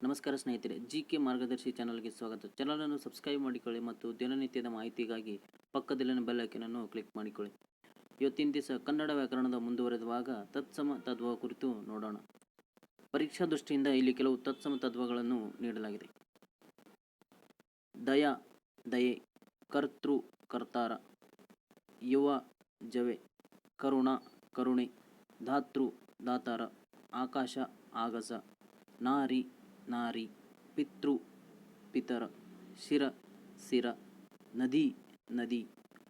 ನಮಸ್ಕಾರ ಸ್ನೇಹಿತರೆ G K ಮಾರ್ಗದರ್ಶಿ ಚಾನಲ್ಗೆ ಸ್ವಾಗತ. ಚಾನಲನ್ನು ಸಬ್ಸ್ಕ್ರೈಬ್ ಮಾಡಿಕೊಳ್ಳಿ ಮತ್ತು ದಿನನಿತ್ಯದ ಮಾಹಿತಿಗಾಗಿ ಪಕ್ಕದಲ್ಲಿನ ಬೆಲ್ ಐಕನನ್ನು ಕ್ಲಿಕ್ ಮಾಡಿಕೊಳ್ಳಿ. ಇವತ್ತಿನ ದಿವಸ ಕನ್ನಡ ವ್ಯಾಕರಣದ ಮುಂದುವರೆದ ಭಾಗ ತತ್ಸಮ ತತ್ವ ಕುರಿತು ನೋಡೋಣ. ಪರೀಕ್ಷಾ ದೃಷ್ಟಿಯಿಂದ ಇಲ್ಲಿ ಕೆಲವು ತತ್ಸಮ ತತ್ವಗಳನ್ನು ನೀಡಲಾಗಿದೆ. ದಯ, ದಯೆ, ಕರ್ತೃ, ಕರ್ತಾರ, ಯುವ, ಜವೆ, ಕರುಣ, ಕರುಣೆ, ಧಾತೃ, ದಾತಾರ, ಆಕಾಶ, ಆಗಸ, ನಾರಿ ನಾರಿ ಪಿತೃ, ಪಿತರ, ಶಿರ, ಸಿರ, ನದಿ ನದಿ,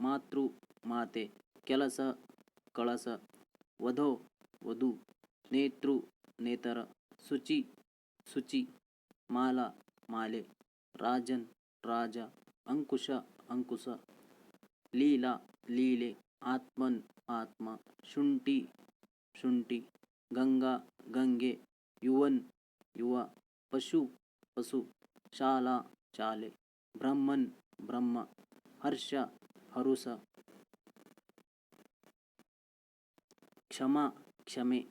ಮಾತೃ, ಮಾತೆ, ಕೆಲಸ, ಕಳಸ, ವಧೋ, ವಧು, ನೇತೃ, ನೇತರ, ಶುಚಿ ಶುಚಿ, ಮಾಲ, ಮಾಲೆ, ರಾಜನ್, ರಾಜ, ಅಂಕುಶ ಅಂಕುಶ ಲೀಲಾ, ಲೀಲೆ, ಆತ್ಮನ್, ಆತ್ಮ, ಶುಂಠಿ ಶುಂಠಿ, ಗಂಗಾ, ಗಂಗೆ, ಯುವನ್, ಯುವ ಪಶು ಪಶು, ಶಾಲಾ, ಶಾಲೆ, ಬ್ರಹ್ಮನ್, ಬ್ರಹ್ಮ, ಹರ್ಷ ಹರುಷ ಕ್ಷಮ, ಕ್ಷಮೆ,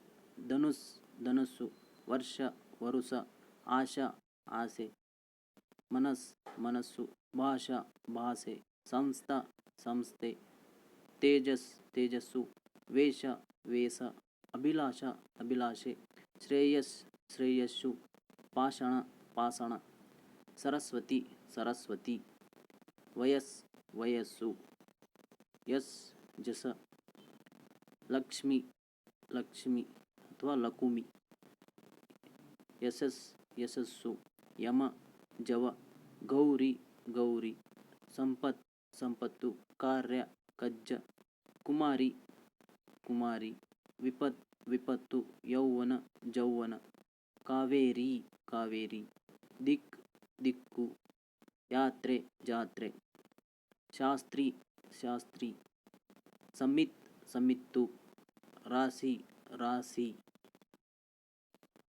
ಧನುಸ್, ಧನಸ್ಸು, ವರ್ಷ ವರುಷ ಆಶಾ, ಆಸೆ. ಮನಸ್, ಮನಸ್ಸು, ಭಾಷಾ ಭಾಷೆ ಸಂಸ್ಥ, ಸಂಸ್ಥೆ. ತೇಜಸ್, ತೇಜಸ್ಸು. ವೇಷ ವೇಷ. ಅಭಿಲಾಷ, ಅಭಿಲಾಷೆ. ಶ್ರೇಯಸ್, ಶ್ರೇಯಸ್ಸು. ಪಾಷಾಣ ಪಾಷಾಣ. ಸರಸ್ವತಿ ಸರಸ್ವತಿ. ವಯಸ್, ವಯಸ್ಸು. ಯಸ್, ಜಸ. ಲಕ್ಷ್ಮಿ ಲಕ್ಷ್ಮಿ ಅಥವಾ ಲಕುಮಿ. ಯಶಸ್, ಯಶಸ್ಸು. ಯಮ, ಜವ. ಗೌರಿ ಗೌರಿ. ಸಂಪತ್, ಸಂಪತ್ತು. ಕಾರ್ಯ, ಕಜ್ಜ. ಕುಮಾರಿ ಕುಮಾರಿ. ವಿಪತ್, ವಿಪತ್ತು. ಯೌವನ, ಜೌವನ. ಕಾವೇರಿ. ಕಾವೇರಿ ದಿಕ್ ದಿಕ್ಕು ಯಾತ್ರೆ ಜಾತ್ರೆ ಶಾಸ್ತ್ರಿ ಶಾಸ್ತ್ರಿ ಸಮಿತ್ ಸಮಿತ್ತು ರಾಶಿ ರಾಶಿ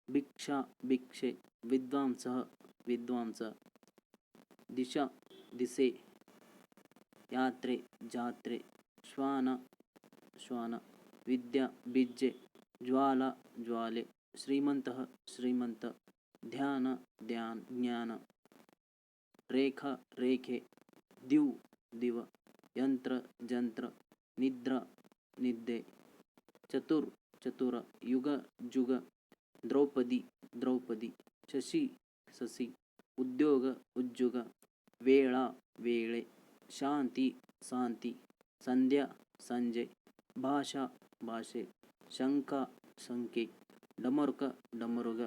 ಭಿಕ್ಷಾ ಭಿಕ್ಷೆ ವಿದ್ವಾಂಸ ವಿದ್ವಾಂಸ ದಿಶಾ ದಿಸೆ ಯಾತ್ರೆ ಜಾತ್ರೆ ಶ್ವಾನ ಶ್ವಾನ ವಿದ್ಯಾ ಬಿಜ್ಜೆ ಜ್ವಾಲ ಜ್ವಾಲೆ ಶ್ರೀಮಂತಃ ಶ್ರೀಮಂತ ಧ್ಯಾನ, ಧ್ಯಾನ್, ಜ್ಞಾನ, ರೇಖಾ, ರೇಖೆ, ದಿವ್, ದಿವ, ಯಂತ್ರ, ಜಂತ್ರ, ನಿದ್ರಾ, ನಿದ್ದೆ, ಚತುರ್, ಚತುರ, ಯುಗ, ಜುಗ, ದ್ರೌಪದಿ ದ್ರೌಪದಿ, ಶಶಿ ಸಸಿ ಉದ್ಯೋಗ, ಉಜ್ಜುಗ, ವೇಳ, ವೇಳೆ, ಶಾಂತಿ ಶಾಂತಿ, ಸಂಧ್ಯಾ, ಸಂಜೆ, ಭಾಷಾ, ಭಾಷೆ ಶಂಕ ಸಂಖ್ಯೆ ಡಮರುಕ, ಡಮರುಗ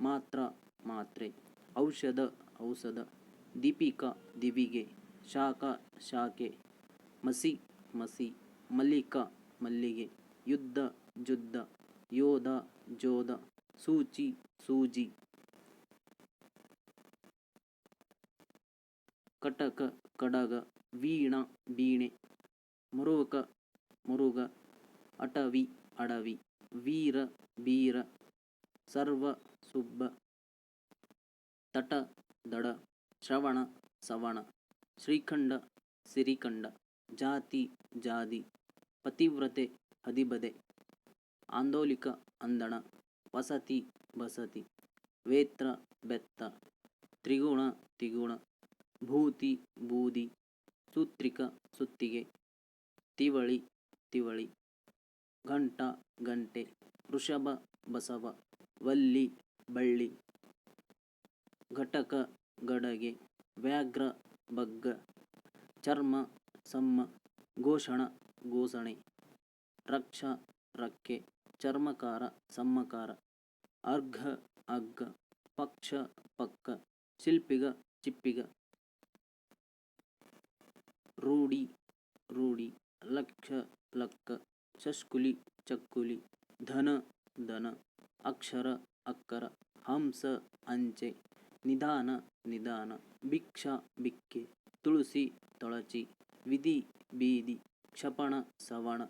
ಮಾತ್ರ ಮಾತ್ರೆ. ಔಷಧ ಔಷಧ. ದೀಪಿಕಾ, ದಿವಿಗೆ. ಶಾಖ, ಶಾಖೆ. ಮಸಿ ಮಸಿ. ಮಲ್ಲಿಕ, ಮಲ್ಲಿಗೆ. ಯುದ್ಧ, ಜುದ್ಧ. ಯೋಧ, ಜೋಧ. ಸೂಚಿ, ಸೂಜಿ. ಕಟಕ, ಕಡಗ. ವೀಣ ಬೀಣೆ ಮುರುಕ ಮುರುಗ. ಅಟವಿ, ಅಡವಿ. ವೀರ, ಬೀರ. ಸರ್ವ ಸುಬ್ಬ ತಟ, ದಡ, ಶ್ರವಣ, ಸವಣ, ಶ್ರೀಖಂಡ, ಸಿರಿಖಂಡ, ಜಾತಿ, ಜಾದಿ, ಪತಿವ್ರತೆ ಹದಿಬದೆ ಆಂದೋಲಿಕ, ಅಂದಣ, ವಸತಿ, ಬಸತಿ, ವೇತ್ರ, ಬೆತ್ತ, ತ್ರಿಗುಣ ತಿಗುಣ ಭೂತಿ ಬೂದಿ ಸೂತ್ರಿಕ, ಸುತ್ತಿಗೆ, ತಿವಳಿ ತಿವಳಿ, ಘಂಟ ಗಂಟೆ ವೃಷಭ, ಬಸವ, ವಲ್ಲಿ ಬಳ್ಳಿ. ಘಟಕ ಗಡಗೆ ವ್ಯಾಘ್ರ ಬಗ್ಗ, ಚರ್ಮ ಸಮ್ಮ, ಘೋಷಣ ಘೋಷಣೆ, ರಕ್ಷ ರಕ್ಕೆ, ಚರ್ಮಕಾರ ಸಮ್ಮಕಾರ, ಅರ್ಘ ಅಗ್ಗ, ಪಕ್ಷ ಪಕ್ಕ, ಶಿಲ್ಪಿಗ ಚಿಪ್ಪಿಗ. ರೂಢಿ ರೂಢಿ, ಲಕ್ಷ ಲಕ್ಕ, ಶಷ್ಕುಲಿ ಚಕ್ಕುಲಿ, ಧನ ಧನ, ಅಕ್ಷರ ಅಕ್ಕರ ಹಂಸ, ಅಂಚೆ, ನಿಧಾನ ನಿಧಾನ, ಭಿಕ್ಷ ಭಿಕ್ಕೆ ತುಳಸಿ, ತೊಳಚಿ, ವಿಧಿ, ಬೀದಿ, ಕ್ಷಪಣ, ಸವಣ,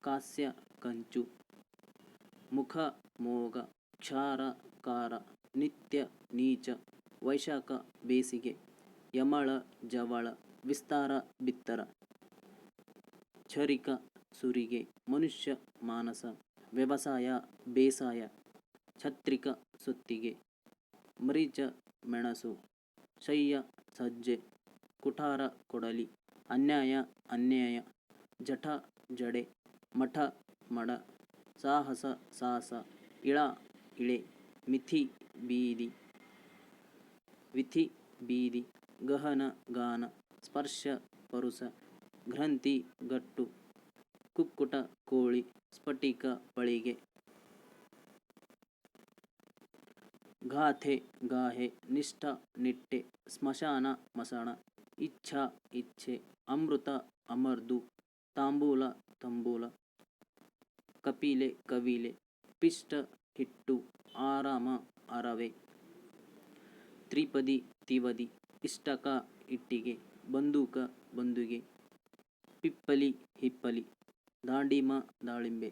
ಕಾಸ್ಯ, ಕಂಚು, ಮುಖ, ಮೋಗ, ಕ್ಷಾರ, ಕಾರ, ನಿತ್ಯ, ನೀಚ, ವೈಶಾಖ, ಬೇಸಿಗೆ, ಯಮಳ, ಜವಳ, ವಿಸ್ತಾರ, ಬಿತ್ತರ ಛರಿಕ ಸುರಿಗೆ, ಮನುಷ್ಯ, ಮಾನಸ, ವ್ಯವಸಾಯ, ಬೇಸಾಯ ಛತ್ರಿಕ ಸುತ್ತಿಗೆ ಮರೀಚ ಮೆಣಸು, ಶಯ್ಯ ಸಜ್ಜೆ, ಕುಠಾರ ಕೊಡಲಿ, ಅನ್ಯಾಯ ಅನ್ಯಾಯ, ಜಠ ಜಡೆ, ಮಠ ಮಡ, ಸಾಹಸ ಸಾಹಸ ಇಳ ಇಳೆ, ಮಿಥಿ ಬೀದಿ, ವಿಥಿ ಬೀದಿ, ಗಹನ ಗಾನ, ಸ್ಪರ್ಶ ಪರುಸ, ಗ್ರಂಥಿ ಗಟ್ಟು, ಕುಕ್ಕುಟ ಕೋಳಿ, ಸ್ಫಟಿಕ ಪಳಿಗೆ ಗಾಥೆ, ಗಾಹೆ, ನಿಷ್ಠ, ನಿಟ್ಟೆ, ಸ್ಮಶಾನ, ಮಸಣ, ಇಚ್ಛಾ, ಇಚ್ಛೆ, ಅಮೃತ, ಅಮರ್ದು, ತಾಂಬೂಲ, ತಂಬೂಲ, ಕಪಿಲೆ, ಕವಿಲೆ, ಪಿಷ್ಟ, ಹಿಟ್ಟು, ಆರಾಮ, ಅರವೆ, ತ್ರಿಪದಿ, ತಿವದಿ, ಇಷ್ಟಕ, ಇಟ್ಟಿಗೆ, ಬಂದೂಕ, ಬಂದುಗೆ, ಪಿಪ್ಪಲಿ, ಹಿಪ್ಪಲಿ, ದಾಂಡಿಮ, ದಾಳಿಂಬೆ,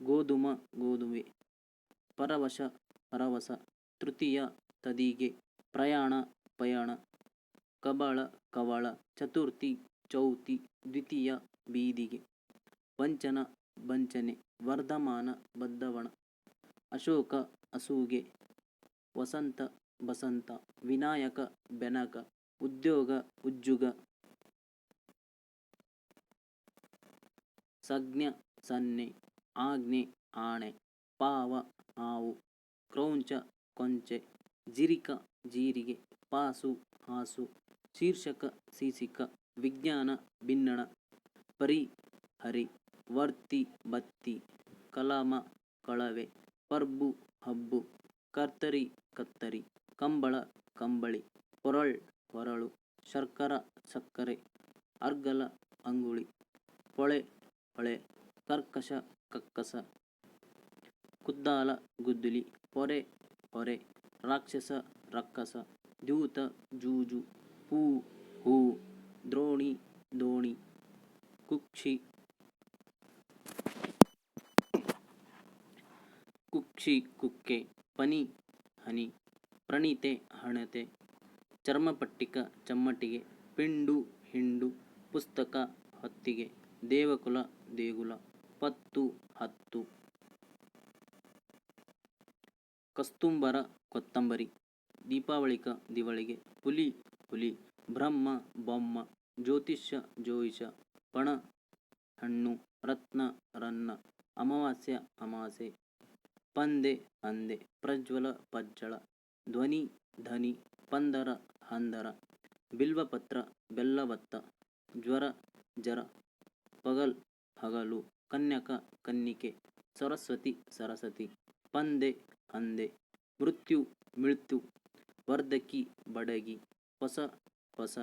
ಗೋಧುಮ, ಗೋಧುಮೆ, ಪರವಶ ಪರವಶ ತೃತೀಯ ತದಿಗೆ ಪ್ರಯಾಣ ಪಯಣ ಕಬಳ ಕವಳ ಚತುರ್ಥಿ ಚೌತಿ ದ್ವಿತೀಯ ಬೀದಿಗೆ ವಂಚನ ವಂಚನೆ ವರ್ಧಮಾನ ಬದ್ಧವಣ ಅಶೋಕ ಅಸೂಗೆ ವಸಂತ ಬಸಂತ ವಿನಾಯಕ ಬೆನಕ ಉದ್ಯೋಗ ಉಜ್ಜುಗ ಸಜ್ಞ ಸನ್ನೆ ಆಜ್ಞೆ ಆಣೆ ಪಾವ ಹಾವು ಕ್ರೌಂಚ, ಕೊಂಚೆ, ಜಿರಿಕ, ಜೀರಿಗೆ, ಪಾಸು, ಹಾಸು, ಶೀರ್ಷಕ, ಸೀಸಿಕ, ವಿಜ್ಞಾನ ಭಿನ್ನಣ ಪರಿ ಹರಿ ವರ್ತಿ, ಬತ್ತಿ, ಕಲಮ, ಕಳವೆ, ಪರ್ಬು, ಹಬ್ಬು, ಕರ್ತರಿ, ಕತ್ತರಿ, ಕಂಬಳ, ಕಂಬಳಿ ಹೊರಳ್ ಹೊರಳು ಶರ್ಕರ, ಸಕ್ಕರೆ, ಅರ್ಗಲ, ಅಂಗುಳಿ ಹೊಳೆ ಹೊಳೆ ಕರ್ಕಶ, ಕಕ್ಕಸ, ಕುದ್ದಾಲ, ಗುದ್ದಲಿ ಪೊರೆ ಹೊರೆ ರಾಕ್ಷಸ, ರಕ್ಕಸ, ದ್ಯೂತ, ಜೂಜು ಹೂ ಹೂ, ದ್ರೋಣಿ, ದೋಣಿ, ಕುಕ್ಷಿ ಕುಕ್ಷಿ, ಕುಕ್ಕೆ, ಪನಿ, ಹನಿ, ಪ್ರಣಿತೆ, ಹಣತೆ, ಚರ್ಮಪಟ್ಟಿಕ, ಚಮ್ಮಟಿಗೆ, ಪಿಂಡು, ಹಿಂಡು, ಪುಸ್ತಕ, ಹೊತ್ತಿಗೆ, ದೇವಕುಲ, ದೇಗುಲ, ಪತ್ತು, ಹತ್ತು. ಕಸ್ತುಂಬರ ಕೊತ್ತಂಬರಿ, ದೀಪಾವಳಿಕ ದಿವಳಿಗೆ ಹುಲಿ ಹುಲಿ, ಬ್ರಹ್ಮ, ಬೊಮ್ಮ, ಜ್ಯೋತಿಷ್ಯ ಜೋಯಿಷ ಪಣ, ಹಣ್ಣು, ರತ್ನ, ರನ್ನ, ಅಮಾವಾಸ್ಯ, ಅಮಾಸೆ, ಪಂದೆ ಅಂದೆ ಪ್ರಜ್ವಲ ಪಜ್ಜಳ ಧ್ವನಿ ಧನಿ ಪಂದರ, ಹಂದರ, ಬಿಲ್ವಪತ್ರ, ಬೆಲ್ಲವತ್ತ, ಜ್ವರ, ಜರ, ಪಗಲ್, ಹಗಲು, ಕನ್ಯಕ, ಕನ್ನಿಕೆ, ಸರಸ್ವತಿ ಸರಸ್ವತಿ, ಪಂದೆ ಹಂದೆ ಮೃತ್ಯು ಮಿಳ್ತು, ವರ್ಧಕಿ ಬಡಗಿ, ಹೊಸ ಹೊಸ,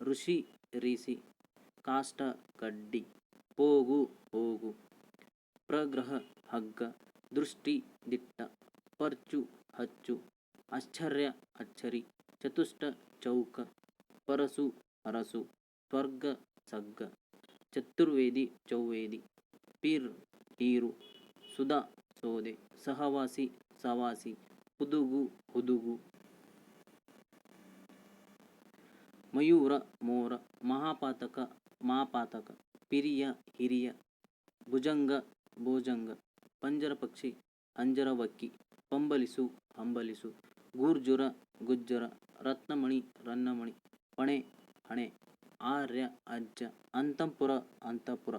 ಋಷಿ ರೀಸಿ, ಕಾಷ್ಟ ಕಡ್ಡಿ ಹೋಗು ಹೋಗು, ಪ್ರಗ್ರಹ ಹಗ್ಗ, ದೃಷ್ಟಿ ದಿಟ್ಟ, ಪರ್ಚು ಹಚ್ಚು, ಆಶ್ಚರ್ಯ ಅಚ್ಚರಿ, ಚತುಷ್ಟ ಚೌಕ, ಪರಸು ಅರಸು, ಸ್ವರ್ಗ ಸಗ್ಗ, ಚತುರ್ವೇದಿ ಚೌವೇದಿ, ಪೀರ್ ಹೀರು, ಸುಧಾ ಸೋದೆ ಸಹವಾಸಿ ಸವಾಸಿ ಹುದುಗು ಹುದುಗು. ಮಯೂರ, ಮೋರ, ಮಹಾಪಾತಕ ಮಾಪಾತಕ ಪಿರಿಯ, ಹಿರಿಯ. ಭುಜಂಗ, ಭೋಜಂಗ. ಪಂಜರ ಪಕ್ಷಿ ಅಂಜರವಕ್ಕಿ ಪಂಬಲಿಸು, ಹಂಬಲಿಸು. ಗೂರ್ಜುರ, ಗುಜ್ಜರ. ರತ್ನಮಣಿ, ರನ್ನಮಣಿ. ಪಣೆ, ಹಣೆ. ಆರ್ಯ, ಅಜ್ಜ. ಅಂತಂಪುರ, ಅಂತಪುರ.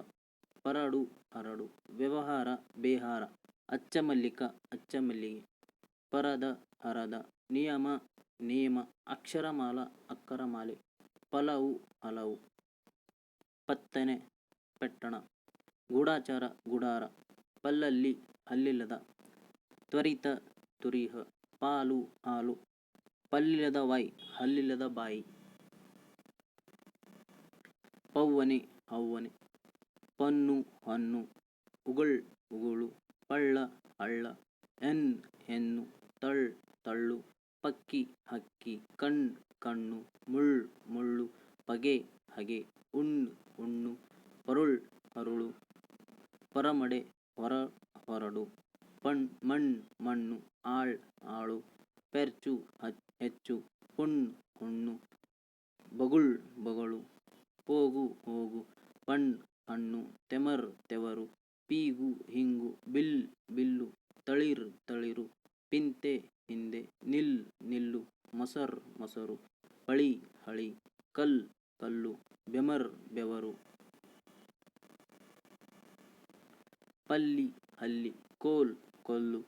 ಪರಡು, ಹರಡು. ವ್ಯವಹಾರ, ಬೇಹಾರ. ಅಚ್ಚಮಲ್ಲಿಕ ಅಚ್ಚಮಲ್ಲಿಗೆ ಪರದ ಹರದ, ನಿಯಮ ನಿಯಮ ಅಕ್ಷರಮಾಲ, ಅಕ್ಕರಮಾಲೆ ಫಲವು ಹಲವು. ಪತ್ತನೆ, ಪೆಟ್ಟಣ, ಗೂಢಾಚಾರ, ಗುಡಾರ, ಪಲ್ಲಲ್ಲಿ ಅಲ್ಲಿಲ್ಲದ ತ್ವರಿತ, ತುರಿಹ, ಪಾಲು, ಹಾಲು, ಪಲ್ಲಿಲ್ಲದ ವಾಯಿ ಹಲ್ಲಿಲ್ಲದ ಬಾಯಿ. ಪವ್ವನೆ ಹೌವನೆ ಪನ್ನು, ಹನ್ನು, ಉಗಳ್, ಉಗುಳು ಪಳ್ಳ ಅಳ್ಳ ಎನ್ ಹೆನ್ನು ತಳ್, ತಳ್ಳು, ಪಕ್ಕಿ, ಹಕ್ಕಿ, ಕಣ್, ಕಣ್ಣು, ಮುಳ್, ಮುಳ್ಳು, ಪಗೆ, ಹಗೆ, ಉಣ್, ಉಣ್ಣು, ಪರುಳ್, ಪರುಳು, ಪರಮಡೆ, ಹೊರ, ಹೊರಡು, ಪಣ್, ಮಣ್, ಮಣ್ಣು, ಆಳ್, ಆಳು, ಪೆರ್ಚು, ಹಚ್, ಹೆಚ್ಚು ಹುಣ್ ಹುಣ್ಣು ಬಗುಳ್ ಬಗಳು ಹೋಗು ಹೋಗು ಪಣ್ ಹಣ್ಣು ತೆಮರ್ ತೆವರು ಪೀಗು ಹಿಂಗು ಬಿಲ್ ಬಿಲ್ಲು ತಳಿರ್ ತಳಿರು ಪಿಂತೆ ಹಿಂದೆ ನಿಲ್ ನಿಲ್ಲು ಮೊಸರ್ ಹಳಿ ಹಳಿ, ಕಲ್ ಕಲ್ಲು, ಬೆಮರ್ ಬೆವರು. ಪಲ್ಲಿ ಹಲ್ಲಿ, ಕೋಲ್ ಕೊಲ್ಲು.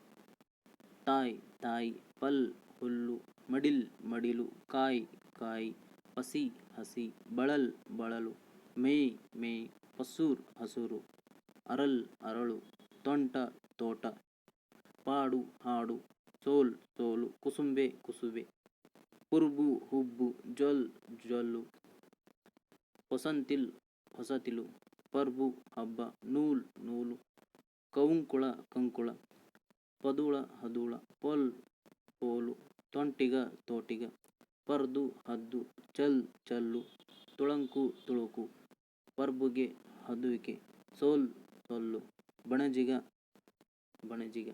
ತಾಯ್ ತಾಯಿ, ಪಲ್ ಹುಲ್ಲು, ಮಡಿಲ್ ಮಡಿಲು, ಕಾಯಿ ಕಾಯಿ ಹಸಿ ಹಸಿ, ಬಳಲ್ ಬಳಲು. ಮೇ ಮೇ ಹಸೂರ್ ಹಸುರು. ಅರಲ್ ಅರಳು, ತೊಂಟ ತೋಟ. ಪಾಡು ಹಾಡು, ಸೋಲ್ ಸೋಲು, ಕುಸುಂಬೆ ಕುಸುಬೆ. ಹುರ್ಬು ಹುಬ್ಬು, ಜೊಲ್, ಜೊಲ್ಲು, ಹೊಸಂತಿಲ್, ಹೊಸತಿಲು, ಪರ್ಬು, ಹಬ್ಬ, ನೂಲ್, ನೂಲು, ಕವುಂಕುಳ, ಕಂಕುಳ, ಪದುಳ, ಹದುಳ, ಪೊಲ್, ಪೋಲು, ತೊಂಟಿಗ, ತೋಟಿಗ, ಪರ್ದು, ಹದ್ದು, ಚಲ್, ಚಲ್ಲು, ತುಳಂಕು, ತುಳುಕು, ಪರ್ಬುಗೆ ಹದುವಿಕೆ ಸೋಲ್, ಸೊಲ್ಲು, ಬಣಜಿಗ ಬಣಜಿಗ,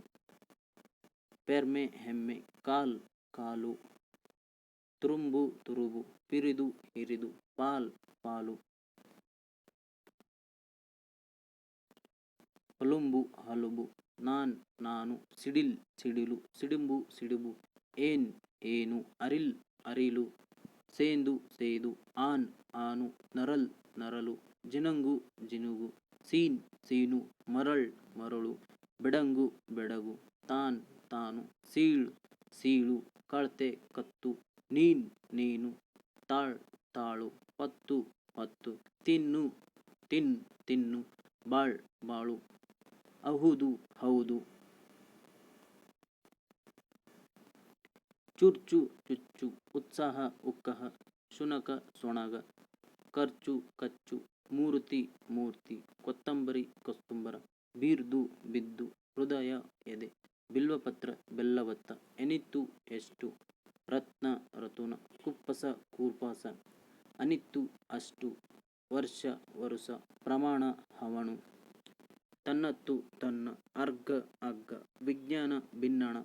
ಪೆರ್ಮೆ, ಹೆಮ್ಮೆ, ಕಾಲ್, ಕಾಲು ತುರುಂಬು ತುರುಬು ಪಿರಿದು, ಹಿರಿದು, ಪಾಲ್, ಪಾಲು, ಹಲುಂಬು, ಹಲುಬು, ನಾನ್, ನಾನು, ಸಿಡಿಲ್, ಸಿಡಿಲು, ಸಿಡಿಂಬು, ಸಿಡಿಬು, ಏನ್, ಏನು, ಅರಿಲ್, ಅರಿಲು, ಸೇಂದು, ಸೇದು, ಆನ್, ಆನು, ನರಲ್, ನರಲು, ಜಿನಂಗು, ಜಿನುಗು, ಸೀನ್, ಸೀನು, ಮರಳ್, ಮರಳು, ಬೆಡಂಗು, ಬೆಡಗು, ತಾನ್, ತಾನು, ಸೀಳ್, ಸೀಳು, ಕಳ್ತೆ, ಕತ್ತು ನೀನ್, ನೀನು, ತಾಳ್, ತಾಳು, ಪತ್ತು ಪತ್ತು, ತಿನ್ನು, ತಿನ್, ತಿನ್ನು, ಬಾಳ್, ಬಾಳು, ಅಹುದು, ಹೌದು. ಚುರ್ಚು, ಚುಚ್ಚು, ಉತ್ಸಾಹ, ಉಕ್ಕಹ, ಶುನಕ, ಸೊಣಗ ಖರ್ಚು ಕಚ್ಚು, ಮೂರ್ತಿ ಮೂರ್ತಿ, ಕೊತ್ತಂಬರಿ ಕಸ್ತುಂಬರ ಬೀರ್ದು, ಬಿದ್ದು, ಹೃದಯ, ಎದೆ, ಬಿಲ್ವಪತ್ರ, ಬೆಲ್ಲವತ್ತ, ಎನಿತ್ತು, ಎಷ್ಟು, ರತ್ನ ರತುನ ಕುಪ್ಪಸ, ಕೂರ್ಪಾಸ, ಅನಿತ್ತು, ಅಷ್ಟು, ವರ್ಷ, ವರುಸ, ಪ್ರಮಾಣ, ಹವಣು, ತನ್ನತ್ತು, ತನ್ನ, ಅರ್ಘ, ಅಗ್ಗ, ವಿಜ್ಞಾನ, ಭಿನ್ನಣ,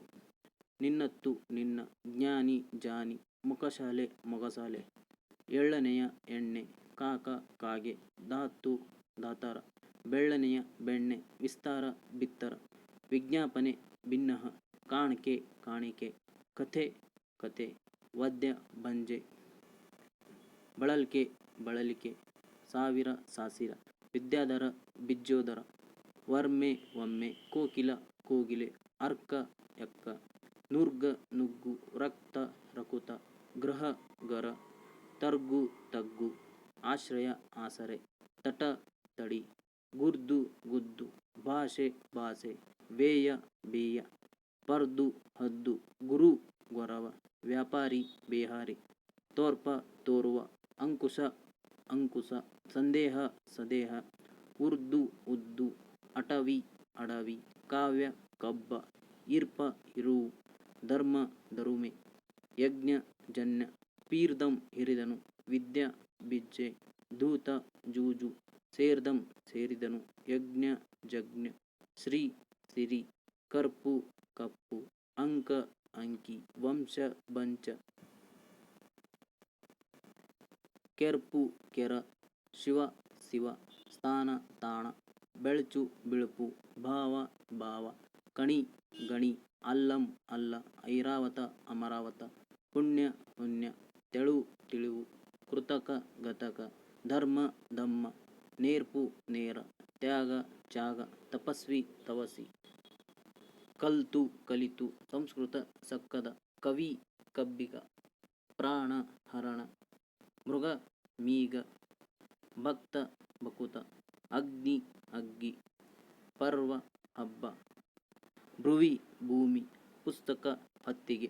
ನಿನ್ನತ್ತು, ನಿನ್ನ, ಜ್ಞಾನಿ, ಜಾನಿ, ಮುಖಶಾಲೆ, ಮೊಗಸಾಲೆ, ಎಳ್ಳನೆಯ, ಎಣ್ಣೆ, ಕಾಕ, ಕಾಗೆ, ಧಾತು ದಾತಾರ ಬೆಳ್ಳನೆಯ, ಬೆಣ್ಣೆ, ವಿಸ್ತಾರ, ಬಿತ್ತರ, ವಿಜ್ಞಾಪನೆ, ಭಿನ್ನಹ, ಕಾಣಿಕೆ ಕಾಣಿಕೆ, ಕಥೆ ಕತೆ ವದ್ಯ ಬಂಜೆ ಬಳಲ್ಕೆ, ಬಳಲಿಕೆ, ಸಾವಿರ ಸಾಸಿರ, ವಿದ್ಯಾಧರ, ಬಿಜ್ಜೋದರ, ವರ್ಮೆ, ಒಮ್ಮೆ, ಕೋಕಿಲ, ಕೋಗಿಲೆ, ಅರ್ಕ ಎಕ್ಕ ನುರ್ಗ, ನುಗ್ಗು, ರಕ್ತ, ರಕುತ, ಗ್ರಹ, ಗರ, ತರ್ಗು, ತಗ್ಗು, ಆಶ್ರಯ, ಆಸರೆ, ತಟ, ತಡಿ, ಗುರ್ದು, ಗುದ್ದು, ಭಾಷೆ ಭಾಷೆ ವೇಯ, ಬೇಯ, ಪರ್ದು, ಹದ್ದು, ಗುರು, ಗೊರವ ವ್ಯಾಪಾರಿ ಬೇಹಾರಿ, ತೋರ್ಪ ತೋರುವ, ಅಂಕುಶ ಅಂಕುಶ, ಸಂದೇಹ ಸದೇಹ, ಉರ್ದು ಉದ್ದು, ಅಟವಿ ಅಡವಿ, ಕಾವ್ಯ ಕಬ್ಬ, ಇರ್ಪ ಇರುವು, ಧರ್ಮ ಧರುಮೆ, ಯಜ್ಞ ಜನ್ಯ, ಪೀರ್ದಂ ಹಿರಿದನು, ವಿದ್ಯ ಬಿಜ್ಜೆ ಧೂತ ಜೂಜು, ಸೇರ್ದಂ ಸೇರಿದನು, ಯಜ್ಞ ಜಜ್ಞ, ಶ್ರೀ ಸಿರಿ, ಕರ್ಪು ಕಪ್ಪು, ಅಂಕ ಅಂಕಿ, ವಂಶ, ಬಂಚ. ಕೆರ್ಪು, ಕೆರ, ಶಿವ ಶಿವ, ಸ್ಥಾನ, ತಾಣ. ಬೆಳಚು, ಬಿಳುಪು. ಭಾವ ಭಾವ. ಕಣಿ, ಗಣಿ. ಅಲ್ಲಂ, ಅಲ್ಲ. ಐರಾವತ, ಅಮರಾವತ. ಪುಣ್ಯ ಪುಣ್ಯ. ತೆಳು, ತಿಳಿವು. ಕೃತಕ ಗತಕ ಧರ್ಮ, ಧಮ್ಮ. ನೇರ್ಪು, ನೇರ. ತ್ಯಾಗ ತ್ಯಾಗ. ತಪಸ್ವಿ ತವಸಿ ಕಲ್ತು ಕಲಿತು ಸಂಸ್ಕೃತ ಸಕ್ಕದ ಕವಿ ಕಬ್ಬಿಗ ಪ್ರಾಣ ಹರಣ ಮೃಗ ಮೀಗ ಭಕ್ತ ಬಕುತ ಅಗ್ನಿ ಅಗ್ಗಿ ಪರ್ವ ಹಬ್ಬ ಭೃವಿ ಭೂಮಿ ಪುಸ್ತಕ ಹತ್ತಿಗೆ